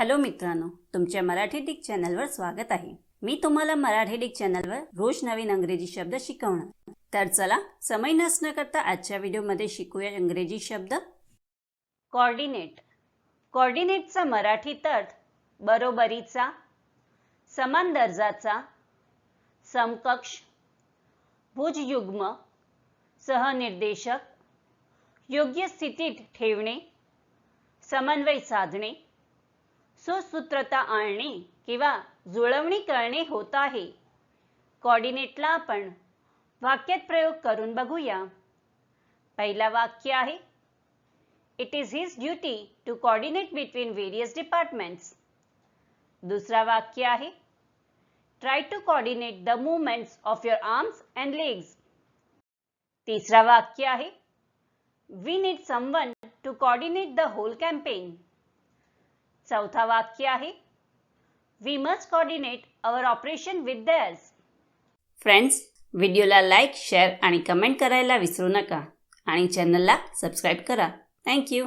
Hello मित्रांनो तुमच्या Marathi Dick चॅनलवर स्वागत आहे. मी तुम्हाला मराठी डिक चॅनलवर रोज नवीन अंग्रेजी शब्द शिकवणार. तर चला समय नसणं करता आजच्या व्हिडिओमध्ये शिकूया इंग्रजी शब्द. कॉर्डिनेट कॉर्डिनेटचा मराठीत अर्थ बरोबरीचा समान दर्जाचा समकक्ष भुजयुग्म सहनिर्देशक योग्य स्थितीत ठेवणे समन्वय साधणे सुसूत्रता आणणे किंवा जुळवणी करणे होत आहे. कॉर्डिनेटला आपण वाक्यात प्रयोग करून बघूया. पहिला वाक्य आहे. It is his duty to coordinate between various departments दुसरा वाक्य आहे. Try to coordinate the movements of your arms and legs तिसरा वाक्य आहे. We need someone to coordinate the whole campaign चौथा वाक्य आहे. We must coordinate our operation with theirs. Friends व्हिडिओला लाईक शेअर आणि कमेंट करायला विसरू नका. आणि चॅनलला सबस्क्राईब करा. थँक्यू